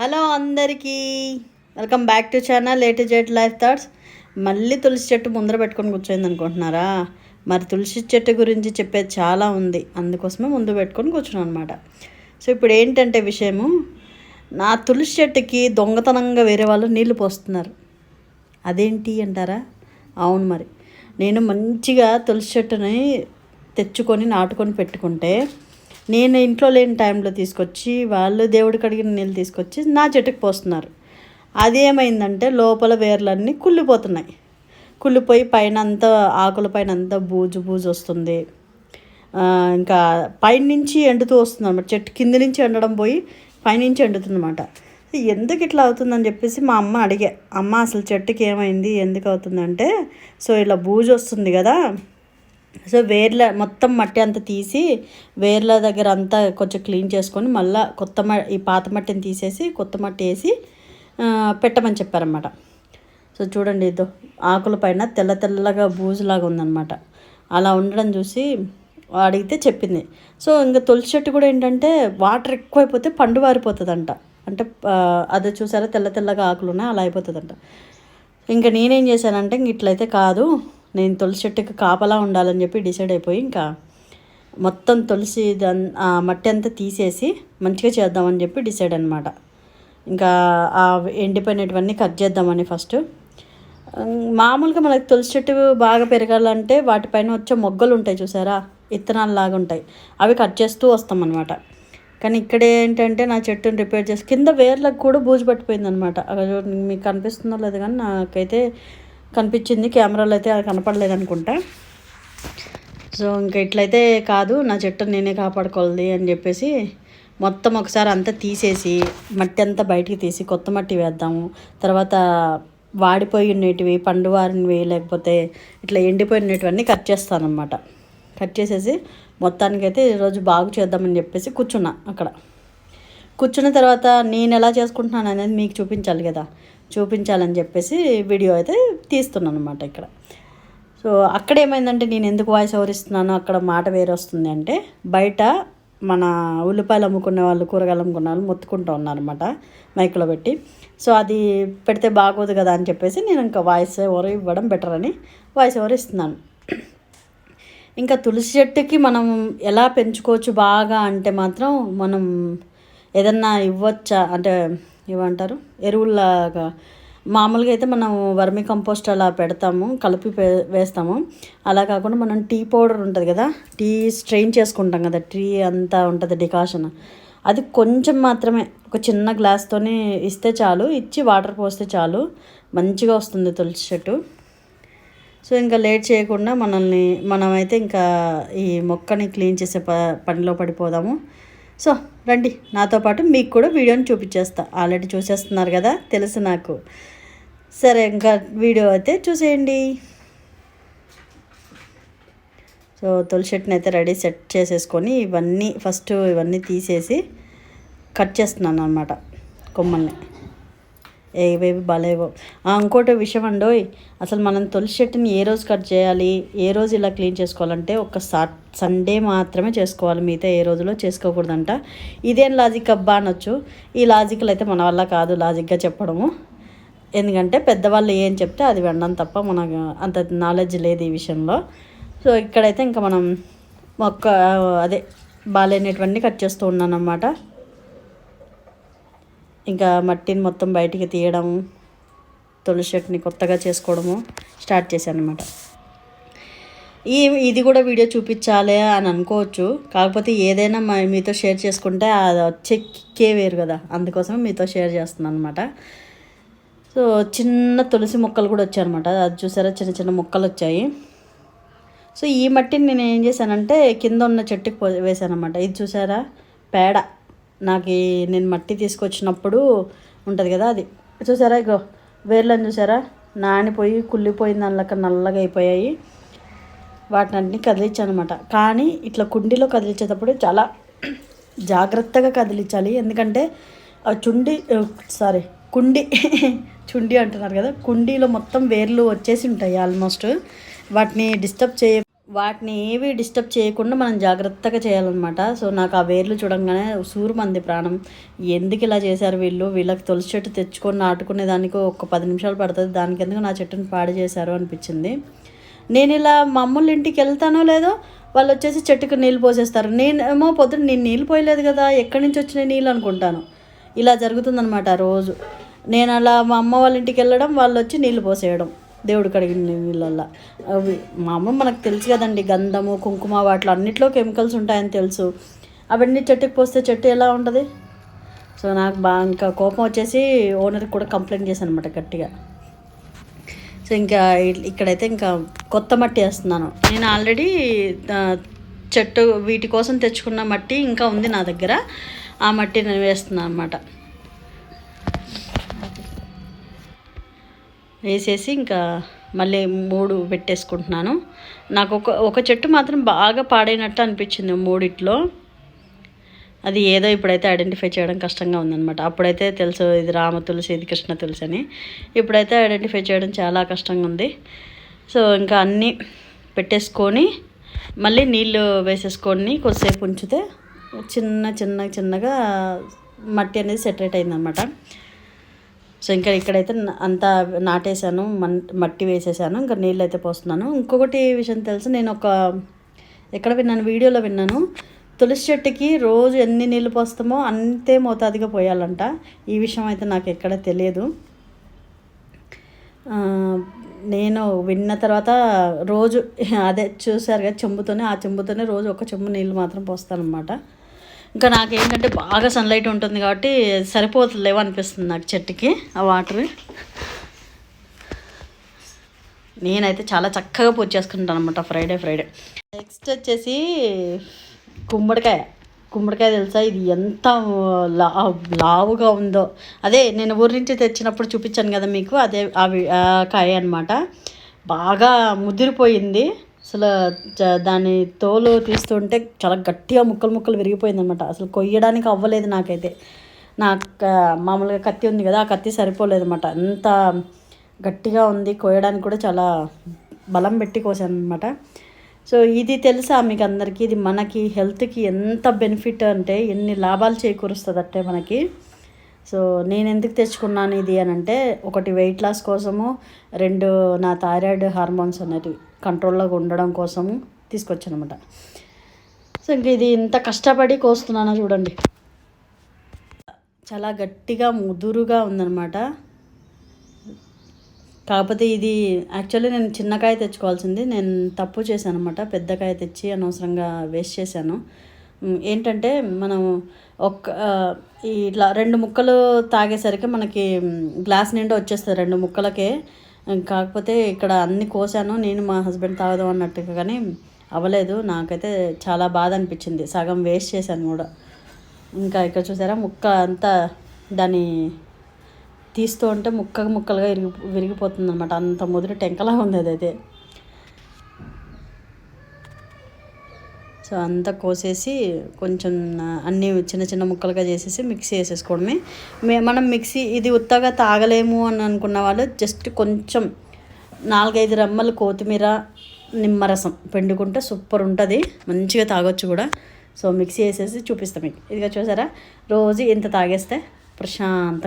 Hello అందరికీ. Welcome back to channel late jet life thoughts మళ్ళీ తులసి చెట్టు ముందర పెట్టుకొని కూర్చోయింది అనుకుంటున్నారా? మరి తులసి చెట్టు గురించి చెప్పేది చాలా ఉంది. అందుకోసమే ముందు పెట్టుకొని కూర్చున్నాను అనమాట సో ఇప్పుడు ఏంటంటే విషయము? నా తులసి చెట్టుకి దొంగతనంగా వేరే వాళ్ళు నీళ్ళు పోస్తున్నారు. అదేంటి అంటారా? అవును మరి. నేను మంచిగా తులసి చెట్టుని తెచ్చుకొని నాటుకొని పెట్టుకుంటే నేను ఇంట్లో లేని టైంలో తీసుకొచ్చి వాళ్ళు దేవుడికి అడిగిన నీళ్ళు తీసుకొచ్చి నా చెట్టుకు పోస్తున్నారు. అదేమైందంటే లోపల వేర్లన్నీ కుళ్ళిపోతున్నాయి. కుళ్ళిపోయి పైన అంతా ఆకుల పైన అంతా బూజు బూజు వస్తుంది. ఇంకా ఇంకా పైనుంచి ఎండుతూ వస్తుంది అనమాట చెట్టు కింద నుంచి ఎండడం పోయి పైనుంచి ఎండుతుందన్నమాట. ఎందుకు ఇట్లా అవుతుందని చెప్పేసి మా అమ్మ అడిగా. అమ్మ అసలు చెట్టుకి ఏమైంది? ఎందుకు అవుతుందంటే సో ఇలా బూజు వస్తుంది కదా సో వేర్ల మొత్తం మట్టి అంతా తీసి వేర్ల దగ్గర అంతా కొంచెం క్లీన్ చేసుకొని మళ్ళీ కొత్త మ ఈ పాత మట్టిని తీసేసి కొత్త మట్టి వేసి పెట్టమని చెప్పారన్నమాట. సో చూడండి ఇదో ఆకుల పైన తెల్ల తెల్లగా బూజులాగా ఉందన్నమాట. అలా ఉండడం చూసి అడిగితే చెప్పింది. సో ఇంకా తులసి చెట్టు కూడా ఏంటంటే వాటర్ ఎక్కువైపోతే పండు వారిపోతుందంట. అంటే అదే చూసారా? తెల్ల తెల్లగా ఆకులు ఉన్నాయి అలా అయిపోతుందంట. ఇంకా నేనేం చేశానంటే ఇంక ఇట్లయితే కాదు నేను తులసి చెట్టుకి కాపలా ఉండాలని చెప్పి డిసైడ్ అయిపోయి ఇంకా మొత్తం తులసి దన్ ఆ మట్టి అంతా తీసేసి మంచిగా చేద్దామని చెప్పి డిసైడ్ అనమాట ఇంకా ఆ ఎండిపోయినటువన్నీ కట్ చేద్దామని ఫస్ట్. మామూలుగా మనకి తులసి చెట్టు బాగా పెరగాలంటే వాటిపైన వచ్చే మొగ్గలు ఉంటాయి చూసారా? ఇత్తనాలు లాగా ఉంటాయి. అవి కట్ చేస్తూ వస్తాం అనమాట కానీ ఇక్కడ ఏంటంటే నా చెట్టుని రిపేర్ చేసి కింద వేర్లకు కూడా బూజు పట్టిపోయింది అనమాట మీకు కనిపిస్తుందో లేదు కానీ నాకైతే కనిపించింది. కెమెరాలో అయితే అది కనపడలేదు అనుకుంటా సో ఇంకా ఇట్లయితే కాదు నా చెట్టు నేనే కాపాడుకోవాలి అని చెప్పేసి మొత్తం ఒకసారి అంతా తీసేసి మట్టి అంతా బయటికి తీసి కొత్త మట్టి వేద్దాము. తర్వాత వాడిపోయి ఉండేటివి పండు వారినవి లేకపోతే ఇట్లా ఎండిపోయినటువన్నీ కట్ చేస్తానన్నమాట. కట్ చేసేసి మొత్తానికైతే ఈరోజు బాగు చేద్దామని చెప్పేసి కూర్చున్నా అక్కడ. కూర్చున్న తర్వాత నేను ఎలా చేసుకుంటున్నాను అనేది మీకు చూపించాలి కదా. చూపించాలని చెప్పేసి వీడియో అయితే తీస్తున్నాను అనమాట ఇక్కడ. సో అక్కడ ఏమైందంటే నేను ఎందుకు వాయిస్ ఓవర్ ఇస్తున్నాను అక్కడ మాట వేరే వస్తుంది అంటే బయట మన ఉల్లిపాయలు అమ్ముకునే వాళ్ళు కూరగాయలు అమ్ముకునే వాళ్ళు మొత్తుకుంటూ ఉన్నారనమాట మైక్లో పెట్టి. సో అది పెడితే బాగోదు కదా అని చెప్పేసి నేను ఇంకా వాయిస్ ఓవర్ ఇవ్వడం బెటర్ అని వాయిస్ ఓవర్ ఇస్తున్నాను. ఇంకా తులసి చెట్టుకి మనం ఎలా పెంచుకోవచ్చు బాగా అంటే మాత్రం మనం ఏదన్నా ఇవ్వచ్చా? అంటే ఏమంటారు? ఎరువుల్లాగా. మామూలుగా అయితే మనం వర్మి కంపోస్ట్ అలా పెడతాము కలిపి వేస్తాము. అలా కాకుండా మనం టీ పౌడర్ ఉంటుంది కదా టీ స్ట్రెయిన్ చేసుకుంటాం కదా టీ అంతా ఉంటుంది డికాషన్. అది కొంచెం మాత్రమే ఒక చిన్న గ్లాస్తోనే ఇస్తే చాలు ఇచ్చి వాటర్ పోస్తే చాలు మంచిగా వస్తుంది తులసి చెట్టు. సో ఇంకా లేట్ చేయకుండా మనల్ని మనమైతే ఇంకా ఈ మొక్కని క్లీన్ చేసే ప పనిలో పడిపోదాము. సో రండి నాతో పాటు మీకు కూడా వీడియోని చూపించేస్తా. ఆల్రెడీ చూసేస్తున్నారు కదా తెలుసు నాకు. సరే ఇంకా వీడియో అయితే చూసేయండి. సో తొలి చెట్టుని అయితే రెడీ సెట్ చేసేసుకొని ఇవన్నీ ఫస్ట్ ఇవన్నీ తీసేసి కట్ చేస్తున్నాను అనమాట కొమ్మల్ని. ఏవేవి బాలేవో ఇంకోటి విషయం అండోయ్ అసలు మనం తులసి చెట్టుని ఏ రోజు కట్ చేయాలి ఏ రోజు ఇలా క్లీన్ చేసుకోవాలంటే ఒక సా సండే మాత్రమే చేసుకోవాలి మిగతా ఏ రోజులో చేసుకోకూడదంట. ఇదేం లాజిక్ అబ్బా అనొచ్చు. ఈ లాజిక్లు అయితే మన వల్ల కాదు లాజిక్గా చెప్పడము. ఎందుకంటే పెద్దవాళ్ళు ఏం చెప్తే అది వినడం తప్ప మనకు అంత నాలెడ్జ్ లేదు ఈ విషయంలో. సో ఇక్కడైతే ఇంకా మనం మొక్క అదే బాగాలేనటువంటి కట్ చేస్తూ ఉన్నాను అన్నమాట ఇంకా మట్టిని మొత్తం బయటికి తీయడం తులసి చెట్టుని కొత్తగా చేసుకోవడము స్టార్ట్ చేశాను అనమాట ఈ ఇది కూడా వీడియో చూపించాలి అని అనుకోవచ్చు. కాకపోతే ఏదైనా మా మీతో షేర్ చేసుకుంటే అది వచ్చే కిక్కే వేరు కదా. అందుకోసం మీతో షేర్ చేస్తున్నాను అనమాట సో చిన్న తులసి మొక్కలు కూడా వచ్చాయన్నమాట. అది చూసారా? చిన్న చిన్న మొక్కలు వచ్చాయి. సో ఈ మట్టిని నేను ఏం చేశానంటే కింద ఉన్న చెట్టుకి వేసానమాట వేసాను అనమాట ఇది చూసారా? పేడ. నాకు నేను మట్టి తీసుకొచ్చినప్పుడు ఉంటుంది కదా అది. చూసారా ఇగో వేర్లను చూసారా? నానిపోయి కుళ్ళిపోయిన దానిలక నల్లగా అయిపోయాయి. వాటిని కదిలించాను అనమాట కానీ ఇట్లా కుండీలో కదిలించేటప్పుడు చాలా జాగ్రత్తగా కదిలించాలి ఎందుకంటే ఆ చుండి సారీ కుండి చుండి అంటున్నారు కదా కుండీలో మొత్తం వేర్లు వచ్చేసి ఉంటాయి ఆల్మోస్ట్. వాటిని డిస్టర్బ్ చేయ వాటిని ఏవి డిస్టర్బ్ చేయకుండా మనం జాగ్రత్తగా చేయాలన్నమాట. సో నాకు ఆ వేర్లు చూడంగానే సూరుమంది ప్రాణం. ఎందుకు ఇలా చేశారు వీళ్ళు? వీళ్ళకి తులసి చెట్టు తెచ్చుకొని నాటుకునే దానికి ఒక పది నిమిషాలు పడుతుంది. దానికి ఎందుకు నా చెట్టుని పాడు చేశారు అనిపించింది. నేను ఇలా మమ్మల్ని ఇంటికి వెళ్తానో లేదో వాళ్ళు వచ్చేసి చెట్టుకు నీళ్ళు పోసేస్తారు. నేనేమో పొద్దున్న నేను నీళ్ళు పోయలేదు కదా ఎక్కడి నుంచి వచ్చిన నీళ్ళు అనుకుంటాను. ఇలా జరుగుతుందనమాట రోజు. నేను అలా మా అమ్మ వాళ్ళ ఇంటికి వెళ్ళడం వాళ్ళు వచ్చి నీళ్ళు పోసేయడం. దేవుడు కడిగిన నీళ్ళల్లో. అవి మా అమ్మ మనకు తెలుసు కదండి గంధము కుంకుమ వాటిలో అన్నిట్లో కెమికల్స్ ఉంటాయని తెలుసు. అవన్నీ చెట్టుకి పోస్తే చెట్టు ఎలా ఉంటుంది? సో నాకు బాగా ఇంకా కోపం వచ్చేసి ఓనర్కి కూడా కంప్లైంట్ చేశాను అనమాట గట్టిగా. సో ఇంకా ఇక్కడైతే ఇంకా కొత్త మట్టి వేస్తున్నాను. నేను ఆల్రెడీ చెట్టు వీటి కోసం తెచ్చుకున్న మట్టి ఇంకా ఉంది నా దగ్గర. ఆ మట్టి నేను వేస్తున్నాను అనమాట వేసేసి ఇంకా మళ్ళీ మూడు పెట్టేసుకుంటున్నాను. నాకు ఒక ఒక చెట్టు మాత్రం బాగా పాడైనట్టు అనిపించింది మూడిట్లో. అది ఏదో ఇప్పుడైతే ఐడెంటిఫై చేయడం కష్టంగా ఉందన్నమాట. అప్పుడైతే తెలుసు ఇది రామ తులసి ఇది కృష్ణ తులసి అని. ఇప్పుడైతే ఐడెంటిఫై చేయడం చాలా కష్టంగా ఉంది. సో ఇంకా అన్నీ పెట్టేసుకొని మళ్ళీ నీళ్ళు వేసేసుకొని కొద్దిసేపు ఉంచితే చిన్న చిన్న చిన్నగా మట్టి అనేది సెటరేట్ అయిందనమాట సో ఇంకా ఇక్కడైతే అంతా నాటేశాను మన్ మట్టి వేసేసాను ఇంకా నీళ్ళు అయితే పోస్తున్నాను. ఇంకొకటి విషయం తెలుసు నేను ఒక ఎక్కడ విన్నాను? వీడియోలో విన్నాను. తులసి చెట్టుకి రోజు ఎన్ని నీళ్ళు పోస్తామో అంతే మోతాదుగా పోయాలంట. ఈ విషయం అయితే నాకు ఎక్కడ తెలియదు. నేను విన్న తర్వాత రోజు అదే చూసారు కదా చెంబుతోనే ఆ చెంబుతోనే రోజు ఒక చెంబు నీళ్ళు మాత్రం పోస్తాను అనమాట ఇంకా నాకేంటంటే బాగా సన్లైట్ ఉంటుంది కాబట్టి సరిపోతలేవు అనిపిస్తుంది నాకు చెట్టుకి ఆ వాటర్ నేనైతే చాలా చక్కగా పూజ చేసుకుంటాను అనమాట ఫ్రైడే ఫ్రైడే నెక్స్ట్ వచ్చేసి గుమ్మడికాయ గుమ్మడికాయ తెలుసా? ఇది ఎంత లా లావుగా ఉందో. అదే నేను ఊరి నుంచి తెచ్చినప్పుడు చూపించాను కదా మీకు అదే అవి ఆ కాయ అనమాట బాగా ముదిరిపోయింది. అసలు దాని తోలు తీస్తుంటే చాలా గట్టిగా ముక్కలు ముక్కలు విరిగిపోయింది అనమాట అసలు కొయ్యడానికి అవ్వలేదు నాకైతే. నాకు మామూలుగా కత్తి ఉంది కదా ఆ కత్తి సరిపోలేదు అనమాట అంత గట్టిగా ఉంది కోయడానికి కూడా చాలా బలం పెట్టి కోసాను అనమాట సో ఇది తెలుసా మీకు అందరికీ ఇది మనకి హెల్త్కి ఎంత బెనిఫిట్ అంటే ఎన్ని లాభాలు చేకూరుస్తుంది అంటే మనకి. సో నేను ఎందుకు తెచ్చుకున్నాను ఇది అని అంటే ఒకటి వెయిట్ లాస్ కోసము రెండు నా థైరాయిడ్ హార్మోన్స్ అనేటివి. కంట్రోల్లో ఉండడం కోసము తీసుకొచ్చాను అనమాట సో ఇంక ఇది ఇంత కష్టపడి కోస్తున్నానో చూడండి. చాలా గట్టిగా ముదురుగా ఉందన్నమాట. కాకపోతే ఇది యాక్చువల్లీ నేను చిన్నకాయ తెచ్చుకోవాల్సింది. నేను తప్పు చేశాను అనమాట పెద్దకాయ తెచ్చి అనవసరంగా వేస్ట్ చేశాను. ఏంటంటే మనం ఒక్క ఇట్లా రెండు ముక్కలు తాగేసరికి మనకి గ్లాస్ నిండా వచ్చేస్తుంది. రెండు ముక్కలకే కాకపోతే ఇక్కడ అన్ని కోసాను నేను మా హస్బెండ్ తాగుదాం అన్నట్టుగా కానీ అవ్వలేదు. నాకైతే చాలా బాధ అనిపించింది. సగం వేస్ట్ చేశాను కూడా. ఇంకా ఇక్కడ చూసారా ముక్క అంతా దాని తీస్తూ ఉంటే ముక్క ముక్కలుగా విరిగి విరిగిపోతుంది అనమాట అంత ముదిరి టెంకలా ఉంది అదైతే. సో అంతా కోసేసి కొంచెం అన్నీ చిన్న చిన్న ముక్కలుగా చేసేసి మిక్సీ వేసేసుకోవడమే మే మనం మిక్సీ ఇది ఉత్తగా తాగలేము అని అనుకున్న వాళ్ళు జస్ట్ కొంచెం నాలుగైదు రమ్మలు కొత్తిమీర నిమ్మరసం పిండుకుంటే సూపర్ ఉంటుంది. మంచిగా తాగొచ్చు కూడా. సో మిక్సీ వేసేసి చూపిస్తాం మీకు. ఇదిగా చూసారా? రోజు ఇంత తాగేస్తే ప్రశాంత